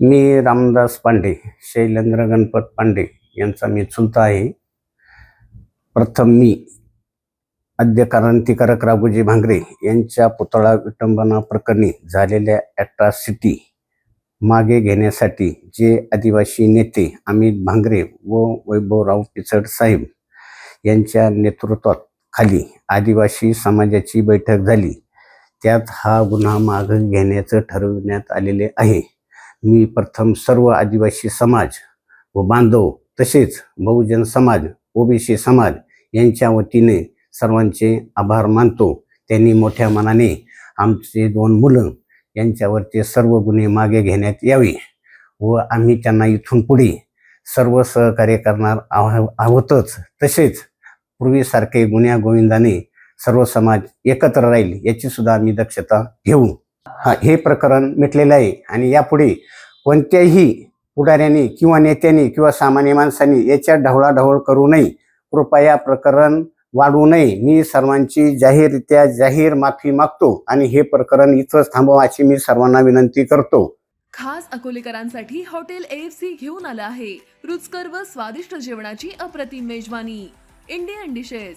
मी रामदास पांडे शैलेंद्र गणपत पांडे यांचा मी चुलता आहे. प्रथम मी आद्य क्रांतिकारक राघोजी भांगरे यांच्या पुतळा विटंबना प्रकरणी झालेल्या ॲट्रॉसिटी मागे घेण्यासाठी जे आदिवासी नेते अमित भांगरे व वैभवराव पिचड साहेब यांच्या नेतृत्वात खाली आदिवासी समाजाची बैठक झाली. त्यात हा गुन्हा मागे घेण्याचं ठरविण्यात आलेले आहे. मी प्रथम सर्व आदिवासी समाज व बांधव तसेच बहुजन समाज ओबीसी समाज यांच्या वतीने सर्वांचे आभार मानतो. त्यांनी मोठ्या मनाने आमचे दोन मुलं यांच्यावरचे सर्व गुन्हे मागे घेण्यात यावे व आम्ही त्यांना इथून पुढे सर्व सहकार्य करणार आह आहोतच. तसेच पूर्वीसारखे गुन्ह्या गोविंदाने सर्व समाज एकत्र राहील याची सुद्धा आम्ही दक्षता घेऊ. हा हे प्रकरण मिटलेलं आहे. आणि यापुढे कोणत्याही पुढाऱ्यांनी किंवा नेत्यांनी किंवा सामान्य माणसांनी याच्यात ढवळाढवळ करू नये. कृपया प्रकरण वाढवू नये. मी सर्वांची जाहीररित्या जाहीर माफी मागतो आणि हे प्रकरण इथंच थांबवाची मी सर्वांना विनंती करतो. खास अकोलेकरांसाठी हॉटेल एएफसी घेऊन आलं आहे. रुचकर व स्वादिष्ट जेवणाची अप्रतिम मेजवानी. Indian dishes.